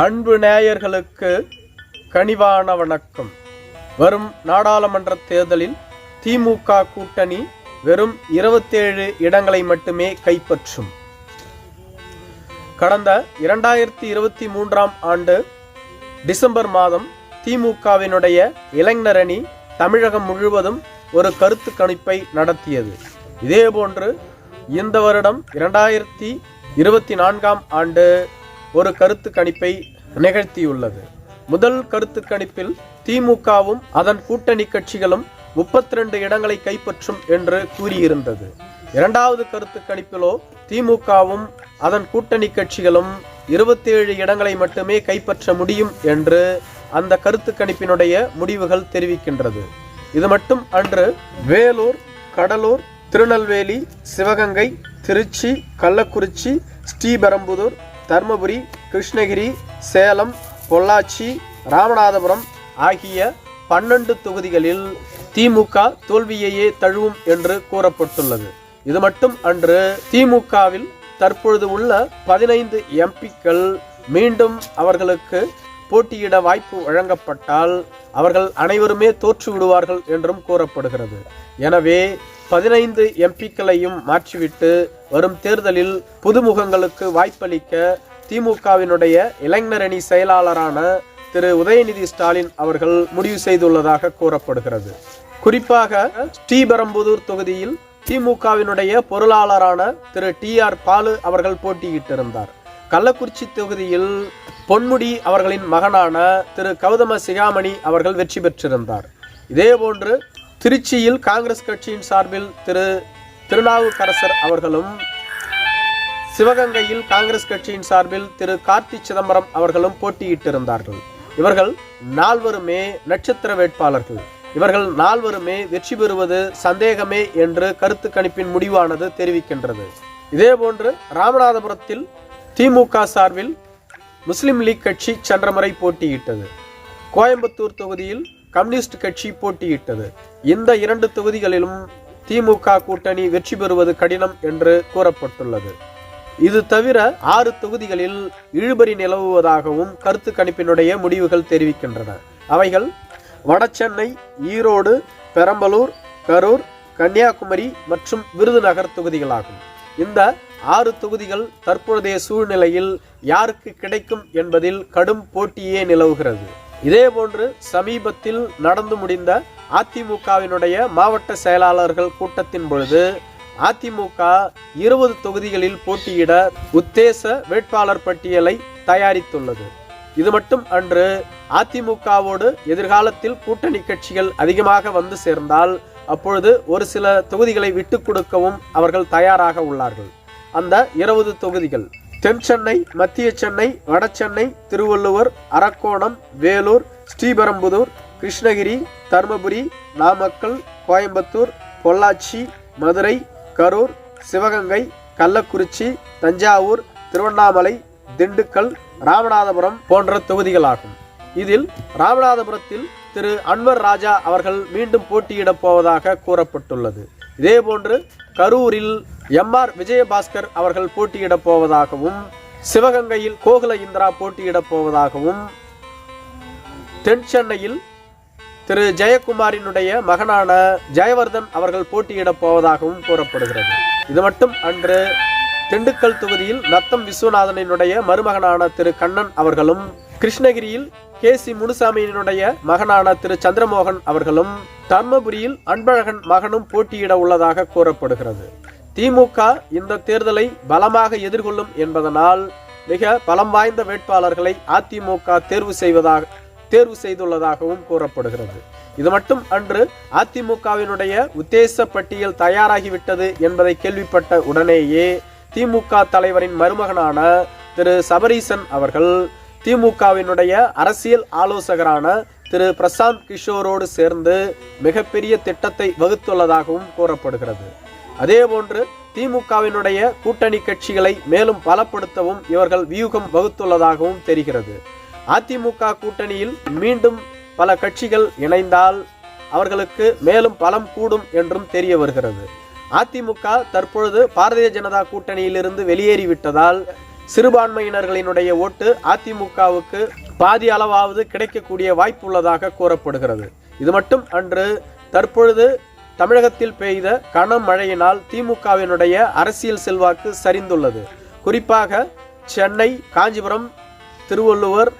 அன்பு நேயர்களுக்கு கனிவான வணக்கம். வரும் நாடாளுமன்ற தேர்தலில் திமுக கூட்டணி வெறும் இருபத்தேழு இடங்களை மட்டுமே கைப்பற்றும். கடந்த இரண்டாயிரத்தி இருபத்தி மூன்றாம் ஆண்டு டிசம்பர் மாதம் திமுகவினுடைய இளைஞர் அணி தமிழகம் முழுவதும் ஒரு கருத்து கணிப்பை நடத்தியது. இதேபோன்று இந்த வருடம் இரண்டாயிரத்தி இருபத்தி நான்காம் ஆண்டு ஒரு கருத்து கணிப்பை நிகழ்த்தியுள்ளது. முதல் கருத்து கணிப்பில் திமுகவும் அதன் கூட்டணி கட்சிகளும் முப்பத்தி ரெண்டு இடங்களை கைப்பற்றும் என்று கூறியிருந்தது. இரண்டாவது கருத்து கணிப்பிலோ திமுகவும் அதன் கூட்டணி கட்சிகளும் இருபத்தேழு இடங்களை மட்டுமே கைப்பற்ற முடியும் என்று அந்த கருத்து கணிப்பினுடைய முடிவுகள் தெரிவிக்கின்றது. இது மட்டும் அன்று வேலூர் கடலூர் திருநெல்வேலி சிவகங்கை திருச்சி கள்ளக்குறிச்சி ஸ்ரீபெரும்புதூர் தர்மபுரி கிருஷ்ணகிரி சேலம் பொள்ளாச்சி ராமநாதபுரம் ஆகிய பன்னெண்டு தொகுதிகளில் திமுக தோல்வியையே தழுவும் என்று கூறப்பட்டுள்ளது. இது மட்டும் அன்று திமுகவில் தற்பொழுது உள்ள பதினைந்து எம்பிக்கள் மீண்டும் அவர்களுக்கு போட்டியிட வாய்ப்பு வழங்கப்பட்டால் அவர்கள் அனைவருமே தோற்று விடுவார்கள் என்றும் கூறப்படுகிறது. எனவே பதினைந்து எம்பிக்களையும் மாற்றிவிட்டு வரும் தேர்தலில் புதுமுகங்களுக்கு வாய்ப்பளிக்க திமுகவினுடைய இளைஞரணி செயலாளரான திரு. உதயநிதி ஸ்டாலின் அவர்கள் முடிவு செய்துள்ளதாக கூறப்படுகிறது. குறிப்பாக ஸ்ரீபெரும்புதூர் தொகுதியில் திமுகவினுடைய பொருளாளரான திரு. டி. ஆர். பாலு அவர்கள் போட்டியிட்டிருந்தார். கள்ளக்குறிச்சி தொகுதியில் பொன்முடி அவர்களின் மகனான திரு கௌதம சிகாமணி அவர்கள் வெற்றி பெற்றிருந்தார். இதேபோன்று திருச்சியில் காங்கிரஸ் கட்சியின் சார்பில் திரு திருநாவுக்கரசர் அவர்களும் சிவகங்கையில் காங்கிரஸ் கட்சியின் சார்பில் திரு கார்த்தி சிதம்பரம் அவர்களும் போட்டியிட்டிருந்தார்கள். இவர்கள் நால்வருமே நட்சத்திர வேட்பாளர்கள். இவர்கள் நால்வருமே வெற்றி பெறுவது சந்தேகமே என்று கருத்து கணிப்பின் முடிவானது தெரிவிக்கின்றது. இதேபோன்று ராமநாதபுரத்தில் திமுக சார்பில் முஸ்லிம் லீக் கட்சி சென்ற முறை போட்டியிட்டது. கோயம்புத்தூர் தொகுதியில் கம்யூனிஸ்ட் கட்சி போட்டியிட்டது. இந்த இரண்டு தொகுதிகளிலும் திமுக கூட்டணி வெற்றி பெறுவது கடினம் என்று கூறப்பட்டுள்ளது. இது தவிர ஆறு தொகுதிகளில் இழுபறி நிலவுவதாகவும் கருத்து கணிப்பினுடைய முடிவுகள் தெரிவிக்கின்றன. அவைகள் வடசென்னை ஈரோடு பெரம்பலூர் கரூர் கன்னியாகுமரி மற்றும் விருதுநகர் தொகுதிகளாகும். இந்த ஆறு தொகுதிகள் தற்பொழுதைய சூழ்நிலையில் யாருக்கு கிடைக்கும் என்பதில் கடும் போட்டியே நிலவுகிறது. இதேபோன்று சமீபத்தில் நடந்து முடிந்த அதிமுகவினுடைய மாவட்ட செயலாளர்கள் கூட்டத்தின் பொழுது அதிமுக இருபது தொகுதிகளில் போட்டியிட உத்தேச வேட்பாளர் பட்டியலை தயாரித்துள்ளது. இது மட்டும் அன்று அதிமுகவோடு எதிர்காலத்தில் கூட்டணி கட்சிகள் அதிகமாக வந்து சேர்ந்தால் அப்பொழுது ஒரு சில தொகுதிகளை விட்டு கொடுக்கவும் அவர்கள் தயாராக உள்ளார்கள். அந்த இருபது தொகுதிகள். தென் சென்னை மத்திய சென்னை வடசென்னை திருவள்ளுவர் அரக்கோணம் வேலூர் ஸ்ரீபெரும்புதூர் கிருஷ்ணகிரி தருமபுரி நாமக்கல் கோயம்புத்தூர் பொள்ளாச்சி மதுரை கரூர் சிவகங்கை கள்ளக்குறிச்சி தஞ்சாவூர் திருவண்ணாமலை திண்டுக்கல் ராமநாதபுரம் போன்ற தொகுதிகளாகும். இதில் ராமநாதபுரத்தில் திரு அன்வர் ராஜா அவர்கள் மீண்டும் போட்டியிடப் போவதாக கூறப்பட்டுள்ளது. இதேபோன்று கரூரில் எம் ஆர் விஜயபாஸ்கர் அவர்கள் போட்டியிடப் போவதாகவும் சிவகங்கையில் கோகுல இந்திரா போட்டியிடப் போவதாகவும் தென் சென்னையில் திரு ஜெயக்குமாரினுடைய மகனான ஜெயவர்தன் அவர்கள் போட்டியிடப் போவதாகவும் கூறப்படுகிறது. இது மட்டும் அன்று திண்டுக்கல் தொகுதியில் நத்தம் விஸ்வநாதனினுடைய மருமகனான திரு கண்ணன் அவர்களும் கிருஷ்ணகிரியில் கே சி முனுசாமியினுடைய மகனான திரு சந்திரமோகன் அவர்களும் தர்மபுரியில் அன்பழகன் மகனும் போட்டியிட உள்ளதாக கூறப்படுகிறது. திமுக இந்த தேர்தலை பலமாக எதிர்கொள்ளும் என்பதனால் மிக பலம் வாய்ந்த வேட்பாளர்களை அதிமுக தேர்வு செய்வதாக தேர்வு செய்துள்ளதாகவும் கூறப்படுகிறது. இது மட்டும் அன்று அதிமுகவினுடைய உத்தேச பட்டியல் தயாராகிவிட்டது என்பதை கேள்விப்பட்ட உடனேயே திமுக தலைவரின் மருமகனான திரு சபரீசன் அவர்கள் திமுகவினுடைய அரசியல் ஆலோசகரான திரு பிரசாந்த் கிஷோரோடு சேர்ந்து மிகப்பெரிய திட்டத்தை வகுத்துள்ளதாகவும் கூறப்படுகிறது. அதேபோன்று திமுகவினுடைய கூட்டணி கட்சிகளை மேலும் பலப்படுத்தவும் இவர்கள் வியூகம் வகுத்துள்ளதாகவும் தெரிகிறது. அதிமுக கூட்டணியில் மீண்டும் பல கட்சிகள் இணைந்தால் அவர்களுக்கு மேலும் பலம் கூடும் என்றும் தெரிய வருகிறது. அதிமுக தற்பொழுது பாரதிய ஜனதா கூட்டணியிலிருந்து வெளியேறிவிட்டதால் சிறுபான்மையினர்களினுடைய ஓட்டு அதிமுகவுக்கு பாதி அளவாவது கிடைக்கக்கூடிய வாய்ப்பு உள்ளதாக கூறப்படுகிறது. இது மட்டும் அன்று தற்பொழுது தமிழகத்தில் பெய்த கனமழையினால் திமுகவினுடைய அரசியல் செல்வாக்கு சரிந்துள்ளது. குறிப்பாக சென்னை காஞ்சிபுரம் திருவள்ளுவர்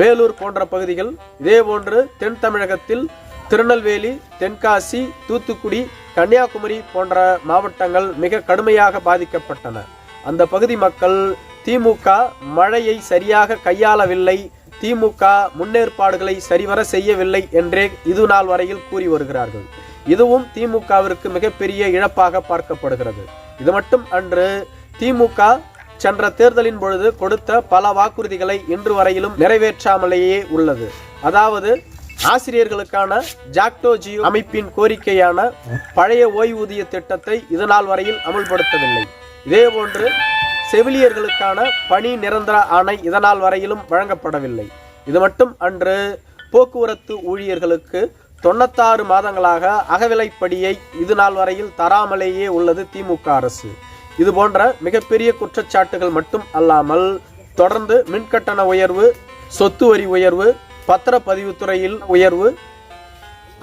வேலூர் போன்ற பகுதிகள் இதேபோன்று தென் தமிழகத்தில் திருநெல்வேலி தென்காசி தூத்துக்குடி கன்னியாகுமரி போன்ற மாவட்டங்கள் மிக கடுமையாக பாதிக்கப்பட்டன. அந்த பகுதி மக்கள் திமுக மழையை சரியாக கையாளவில்லை. திமுக முன்னேற்பாடுகளை சரிவர செய்யவில்லை என்றே இது நாள் வரையில் கூறி வருகிறார்கள். இதுவும் திமுகவிற்கு மிகப்பெரிய இழப்பாக பார்க்கப்படுகிறது. இது மட்டும் அன்று திமுக சென்ற தேர்தலின் பொழுது கொடுத்த பல வாக்குறுதிகளை இன்று வரையிலும் நிறைவேற்றாமலேயே உள்ளது. அதாவது ஆசிரியர்களுக்கான ஜாக்டோ ஜியோ அமைப்பின் கோரிக்கையான பழைய ஓய்வூதிய திட்டத்தை இது நாள் வரையில் அமல்படுத்தவில்லை. இதேபோன்று செவிலியர்களுக்கான பணி நிரந்தர ஆணை இதனால் வரையிலும் வழங்கப்படவில்லை. இது மட்டும் அன்று போக்குவரத்து ஊழியர்களுக்கு தொண்ணூத்தாறு மாதங்களாக அகவிலைப்படியை இது நாள் வரையில் தராமலேயே உள்ளது திமுக அரசு. இது போன்ற மிகப்பெரிய குற்றச்சாட்டுகள் மட்டும் அல்லாமல் தொடர்ந்து மின்கட்டண உயர்வு சொத்து வரி உயர்வு பத்திரப்பதிவுத்துறையில் உயர்வு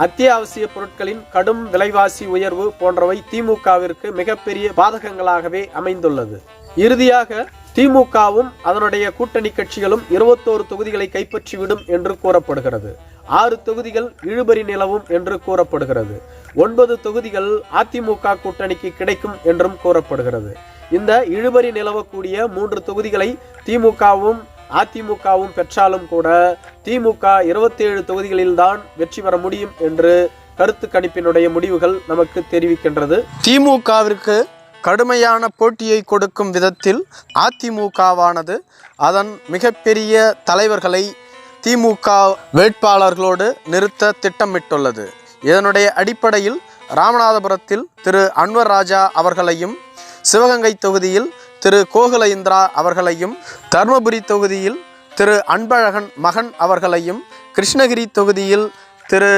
அத்தியாவசிய பொருட்களின் கடும் விலைவாசி உயர்வு போன்றவை திமுகவிற்கு மிகப்பெரிய பாதகங்களாகவே அமைந்துள்ளது. இறுதியாக திமுகவும் அதனுடைய கூட்டணி கட்சிகளும் இருபத்தோரு தொகுதிகளை கைப்பற்றிவிடும் என்று கூறப்படுகிறது. ஆறு தொகுதிகள் இழுபறி நிலவும் என்று கூறப்படுகிறது. ஒன்பது தொகுதிகள் அதிமுக கூட்டணிக்கு கிடைக்கும் என்றும் கூறப்படுகிறது. இந்த இழுபறி நிலவக்கூடிய மூன்று தொகுதிகளை திமுகவும் அதிமுகவும் பெற்றாலும் கூட திமுக இருபத்தேழு தொகுதிகளில்தான் வெற்றி பெற முடியும் என்று கருத்து கணிப்பினுடைய முடிவுகள் நமக்கு தெரிவிக்கின்றது. திமுகவிற்கு கடுமையான போட்டியை கொடுக்கும் விதத்தில் அதிமுகவானது அதன் மிகப்பெரிய தலைவர்களை திமுக வேட்பாளர்களோடு நிறுத்த திட்டமிட்டுள்ளது. இதனுடைய அடிப்படையில் ராமநாதபுரத்தில் திரு அன்வர் ராஜா அவர்களையும் சிவகங்கை தொகுதியில் திரு கோகுல இந்திரா அவர்களையும் தருமபுரி தொகுதியில் திரு அன்பழகன் மகன் அவர்களையும் கிருஷ்ணகிரி தொகுதியில் திரு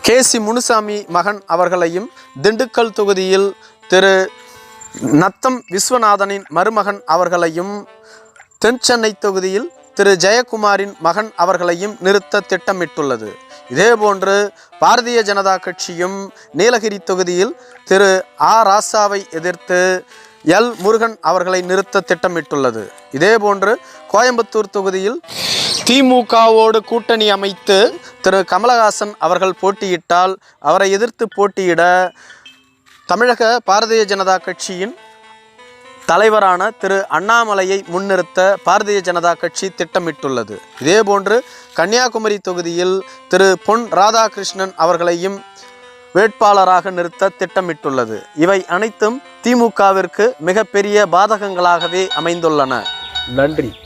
கே சி முனுசாமி மகன் அவர்களையும் திண்டுக்கல் தொகுதியில் திரு நத்தம் விஸ்வநாதனின் மருமகன் அவர்களையும் தென் சென்னை தொகுதியில் திரு ஜெயக்குமாரின் மகன் அவர்களையும் நிறுத்த திட்டமிட்டுள்ளது. இதேபோன்று பாரதிய ஜனதா கட்சியும் நீலகிரி தொகுதியில் திரு ஆ. ராசாவை எதிர்த்து எல். முருகன் அவர்களை நிறுத்த திட்டமிட்டுள்ளது. இதேபோன்று கோயம்புத்தூர் தொகுதியில் திமுகவோடு கூட்டணி அமைத்து திரு கமலஹாசன் அவர்கள் போட்டியிட்டால் அவரை எதிர்த்து போட்டியிட தமிழக பாரதிய ஜனதா கட்சியின் தலைவரான திரு அண்ணாமலையை முன்னிறுத்த பாரதிய ஜனதா கட்சி திட்டமிட்டுள்ளது. இதேபோன்று கன்னியாகுமரி தொகுதியில் திரு பொன் ராதாகிருஷ்ணன் அவர்களையும் வேட்பாளராக நிறுத்த திட்டமிட்டுள்ளது. இவை அனைத்தும் திமுகவிற்கு மிகப்பெரிய பாதகங்களாகவே அமைந்துள்ளன. நன்றி.